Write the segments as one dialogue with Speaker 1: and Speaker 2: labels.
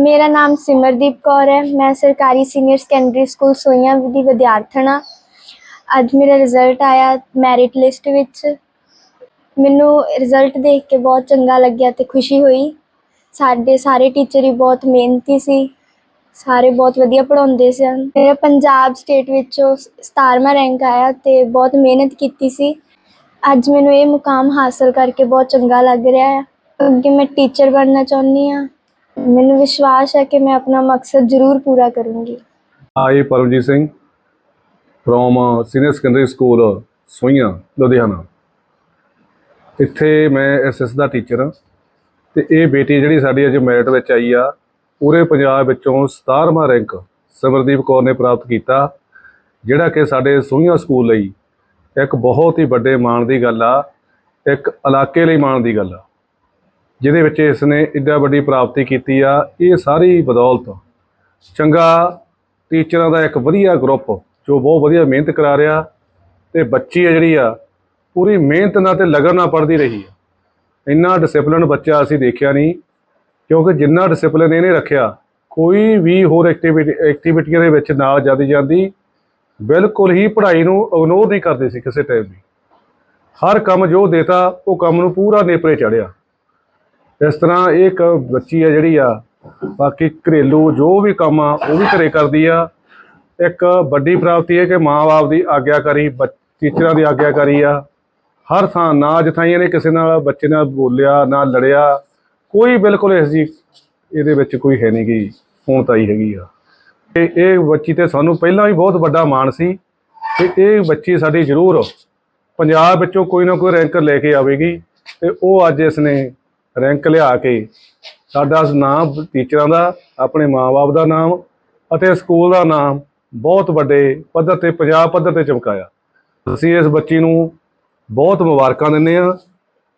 Speaker 1: ਮੇਰਾ ਨਾਮ ਸਿਮਰਦੀਪ ਕੌਰ ਹੈ। ਮੈਂ ਸਰਕਾਰੀ ਸੀਨੀਅਰ ਸੈਕੰਡਰੀ ਸਕੂਲ ਸੋਈਆਂ ਦੀ ਵਿਦਿਆਰਥਣ ਹਾਂ। ਅੱਜ ਮੇਰਾ ਰਿਜ਼ਲਟ ਆਇਆ ਮੈਰਿਟ ਲਿਸਟ ਵਿੱਚ। ਮੈਨੂੰ ਰਿਜ਼ਲਟ ਦੇਖ ਕੇ ਬਹੁਤ ਚੰਗਾ ਲੱਗਿਆ ਤੇ ਖੁਸ਼ੀ ਹੋਈ। ਸਾਡੇ ਸਾਰੇ ਟੀਚਰ ਹੀ ਬਹੁਤ ਮਿਹਨਤੀ ਸੀ। ਸਾਰੇ ਬਹੁਤ ਵਧੀਆ ਪੜ੍ਹਾਉਂਦੇ ਸਨ। ਮੇਰਾ ਪੰਜਾਬ ਸਟੇਟ ਵਿੱਚੋਂ 17ਵਾਂ ਰੈਂਕ ਆਇਆ ਤੇ ਬਹੁਤ ਮਿਹਨਤ ਕੀਤੀ ਸੀ। ਅੱਜ ਮੈਨੂੰ ਇਹ ਮੁਕਾਮ ਹਾਸਲ ਕਰਕੇ ਬਹੁਤ ਚੰਗਾ ਲੱਗ ਰਿਹਾ ਹੈ। ਅੱਗੇ ਮੈਂ ਟੀਚਰ ਬਣਨਾ ਚਾਹੁੰਦੀ ਹਾਂ। ਮੈਨੂੰ ਵਿਸ਼ਵਾਸ ਹੈ ਕਿ ਮੈਂ ਆਪਣਾ ਮਕਸਦ ਜ਼ਰੂਰ ਪੂਰਾ ਕਰੂੰਗੀ।
Speaker 2: I Paramjit Singh from senior secondary school Soian, Ludhiana. ਇੱਥੇ ਮੈਂ ਐਸਐਸ ਦਾ ਟੀਚਰ ਹਾਂ ਤੇ ਇਹ ਬੇਟੀ ਜਿਹੜੀ ਸਾਡੀ ਅੱਜ ਮੈਰਿਟ ਵਿੱਚ ਆਈ ਆ, ਪੂਰੇ ਪੰਜਾਬ ਵਿੱਚੋਂ 17ਵਾਂ ਰੈਂਕ ਸਿਮਰਦੀਪ ਕੌਰ ਨੇ ਪ੍ਰਾਪਤ ਕੀਤਾ, ਜਿਹੜਾ ਕਿ ਸਾਡੇ ਸੋਈਆਂ ਸਕੂਲ ਲਈ ਇੱਕ ਬਹੁਤ ਹੀ ਵੱਡੇ ਮਾਣ ਦੀ ਗੱਲ ਆ, ਇੱਕ ਇਲਾਕੇ ਲਈ ਮਾਣ ਦੀ ਗੱਲ ਆ। ਜਿਹਦੇ ਵਿੱਚ ਇਸ ਨੇ ਇੱਡਾ ਵੱਡੀ ਪ੍ਰਾਪਤੀ ਕੀਤੀ ਆ, ਇਹ ਸਾਰੀ ਬਦੌਲਤ ਚੰਗਾ ਟੀਚਰਾਂ ਦਾ ਇੱਕ ਵਧੀਆ ਗਰੁੱਪ ਜੋ ਬਹੁਤ ਵਧੀਆ ਮਿਹਨਤ ਕਰਾ ਰਿਹਾ ਤੇ ਬੱਚੀ ਆ ਜਿਹੜੀ ਆ, ਪੂਰੀ ਮਿਹਨਤ ਨਾਲ ਤੇ ਲਗਨ ਨਾਲ ਪੜ੍ਹਦੀ ਰਹੀ ਆ। ਇੰਨਾ ਡਿਸਪਲਿਨ ਬੱਚਾ ਅਸੀਂ ਦੇਖਿਆ ਨਹੀਂ, ਕਿਉਂਕਿ ਜਿੰਨਾ ਡਿਸਪਲਿਨ ਇਹਨੇ ਰੱਖਿਆ, ਕੋਈ ਵੀ ਹੋਰ ਐਕਟੀਵਿਟੀ ਐਕਟੀਵਿਟੀਆਂ ਦੇ ਵਿੱਚ ਨਾਲ ਜਾਂਦੀ ਜਾਂਦੀ ਬਿਲਕੁਲ ਹੀ ਪੜ੍ਹਾਈ ਨੂੰ ਇਗਨੋਰ ਨਹੀਂ ਕਰਦੇ ਸੀ ਕਿਸੇ ਟਾਈਮ ਵੀ। ਹਰ ਕੰਮ ਜੋ ਦੇਤਾ, ਉਹ ਕੰਮ ਨੂੰ ਪੂਰਾ ਨੇਪਰੇ ਚੜਿਆ ਇਸ ਤਰ੍ਹਾਂ ਇਹ ਇੱਕ ਬੱਚੀ ਆ ਜਿਹੜੀ ਆ, ਬਾਕੀ ਘਰੇਲੂ ਜੋ ਵੀ ਕੰਮ ਆ, ਉਹ ਵੀ ਘਰੇ ਕਰਦੀ ਆ। ਇੱਕ ਵੱਡੀ ਪ੍ਰਾਪਤੀ ਹੈ ਕਿ ਮਾਂ-ਬਾਪ ਦੀ ਆਗਿਆਕਾਰੀ ਬੱਚ- ਟੀਚਰਾਂ ਦੀ ਆਗਿਆਕਾਰੀ ਆ। ਹਰ ਥਾਂ ਨਾ ਜਥਾਈਆਂ ਨੇ ਕਿਸੇ ਨਾਲ ਬੱਚੇ ਨਾਲ ਬੋਲਿਆ, ਨਾ ਲੜਿਆ। ਕੋਈ ਬਿਲਕੁਲ ਇਸ ਜੀ, ਇਹਦੇ ਵਿੱਚ ਕੋਈ ਹੈ ਨਹੀਂ ਗਈ ਹੋਂਦ ਤਾਂ ਹੀ ਹੈਗੀ ਆ। ਤੇ ਇਹ ਬੱਚੀ ਤੇ ਸਾਨੂੰ ਪਹਿਲਾਂ ਵੀ ਬਹੁਤ ਵੱਡਾ ਮਾਣ ਸੀ ਤੇ ਇਹ ਬੱਚੀ ਸਾਡੀ ਜ਼ਰੂਰ ਪੰਜਾਬ ਵਿੱਚੋਂ ਕੋਈ ਨਾ ਕੋਈ ਰੈਂਕਰ ਲੈ ਕੇ ਆਵੇਗੀ ਤੇ ਉਹ ਅੱਜ ਇਸ ਨੇ ਰੈਂਕ ਲਿਆ ਕੇ ਸਾਡਾ ਨਾਮ ਟੀਚਰਾਂ ਦਾ, ਆਪਣੇ ਮਾਪੇ ਦਾ ਨਾਮ ਅਤੇ ਸਕੂਲ ਦਾ ਨਾਮ ਬਹੁਤ ਵੱਡੇ ਪੱਧਰ ਤੇ ਪੰਜਾਬ ਪੱਧਰ ਤੇ ਚਮਕਾਇਆ। ਅਸੀਂ ਇਸ ਬੱਚੀ ਨੂੰ ਬਹੁਤ ਮੁਬਾਰਕਾਂ ਦਿੰਦੇ ਹਾਂ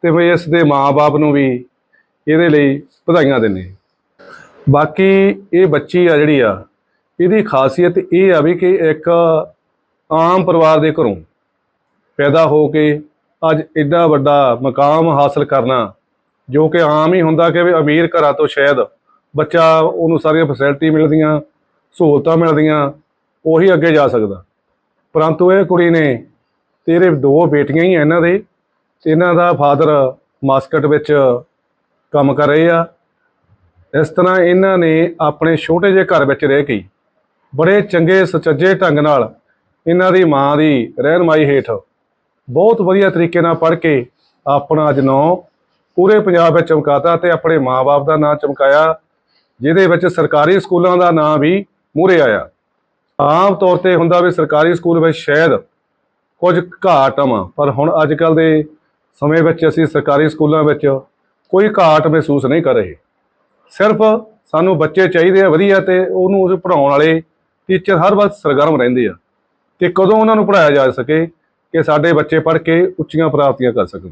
Speaker 2: ਤੇ ਮੈਂ ਇਸ ਦੇ ਮਾਪੇ ਨੂੰ ਵੀ ਇਹਦੇ ਲਈ ਵਧਾਈਆਂ ਦਿੰਦੇ ਹਾਂ। ਬਾਕੀ ਇਹ ਬੱਚੀ ਆ ਜਿਹੜੀ ਆ, ਇਹਦੀ ਖਾਸੀਅਤ ਇਹ ਆ ਵੀ ਕਿ ਇੱਕ ਆਮ ਪਰਿਵਾਰ ਦੇ ਘਰੋਂ ਪੈਦਾ ਹੋ ਕੇ ਅੱਜ ਐਡਾ ਵੱਡਾ ਮਕਾਮ ਹਾਸਲ ਕਰਨਾ ਜੋ ਕਿ ਆਮ ਹੀ ਹੁੰਦਾ ਕਿ ਵੀ ਅਮੀਰ ਘਰਾਂ ਤੋਂ ਸ਼ਾਇਦ ਬੱਚਾ ਉਹਨੂੰ ਸਾਰੀਆਂ ਫੈਸਿਲਿਟੀ ਮਿਲਦੀਆਂ, ਸਹੂਲਤਾਂ ਮਿਲਦੀਆਂ, ਉਹੀ ਅੱਗੇ ਜਾ ਸਕਦਾ। ਪਰੰਤੂ ਇਹ ਕੁੜੀ ਨੇ ਤੇਰੇ ਦੋ ਬੇਟੀਆਂ ਹੀ ਆ ਇਹਨਾਂ ਦੇ ਤੇ ਇਹਨਾਂ ਦਾ ਫਾਦਰ ਮਾਸਕਟ ਵਿੱਚ ਕੰਮ ਕਰ ਰਹੇ ਆ। ਇਸ ਤਰ੍ਹਾਂ ਇਹਨਾਂ ਨੇ ਆਪਣੇ ਛੋਟੇ ਜਿਹੇ ਘਰ ਵਿੱਚ ਰਹਿ ਕੇ ਬੜੇ ਚੰਗੇ ਸੁਚੱਜੇ ਢੰਗ ਨਾਲ ਇਹਨਾਂ ਦੀ ਮਾਂ ਦੀ ਰਹਿਨਮਾਈ ਹੇਠ ਬਹੁਤ ਵਧੀਆ ਤਰੀਕੇ ਨਾਲ ਪੜ੍ਹ ਕੇ ਆਪਣਾ ਅੱਜ ਨੌ ਪੂਰੇ ਪੰਜਾਬ ਵਿੱਚ ਚਮਕਾਤਾ ਤੇ ਆਪਣੇ ਮਾਪੇ ਦਾ ਨਾਂ ਚਮਕਾਇਆ, ਜਿਹਦੇ ਵਿੱਚ ਸਰਕਾਰੀ ਸਕੂਲਾਂ ਦਾ ਨਾਂ ਵੀ ਮੂਹਰੇ ਆਇਆ। ਆਮ ਤੌਰ ਤੇ ਹੁੰਦਾ ਵੀ ਸਰਕਾਰੀ ਸਕੂਲ ਵਿੱਚ ਸ਼ਾਇਦ ਕੁਝ ਘਾਟ ਆ ਪਰ ਹੁਣ ਅੱਜ ਕੱਲ ਦੇ ਸਮੇਂ ਵਿੱਚ ਅਸੀਂ ਸਰਕਾਰੀ ਸਕੂਲਾਂ ਵਿੱਚ ਕੋਈ ਘਾਟ ਮਹਿਸੂਸ ਨਹੀਂ ਕਰ ਰਹੇ। ਸਿਰਫ ਸਾਨੂੰ ਬੱਚੇ ਚਾਹੀਦੇ ਆ, ਵਧੀਆ ਤੇ ਉਹਨੂੰ ਉਸ ਪੜਾਉਣ ਵਾਲੇ ਟੀਚਰ ਹਰ ਵਕਤ ਸਰਗਰਮ ਰਹਿੰਦੇ ਆ ਕਿ ਕਦੋਂ ਉਹਨਾਂ ਨੂੰ ਪੜਾਇਆ ਜਾ ਸਕੇ ਕਿ ਸਾਡੇ ਬੱਚੇ ਪੜ੍ਹ ਕੇ ਉੱਚੀਆਂ ਪ੍ਰਾਪਤੀਆਂ ਕਰ ਸਕਣ।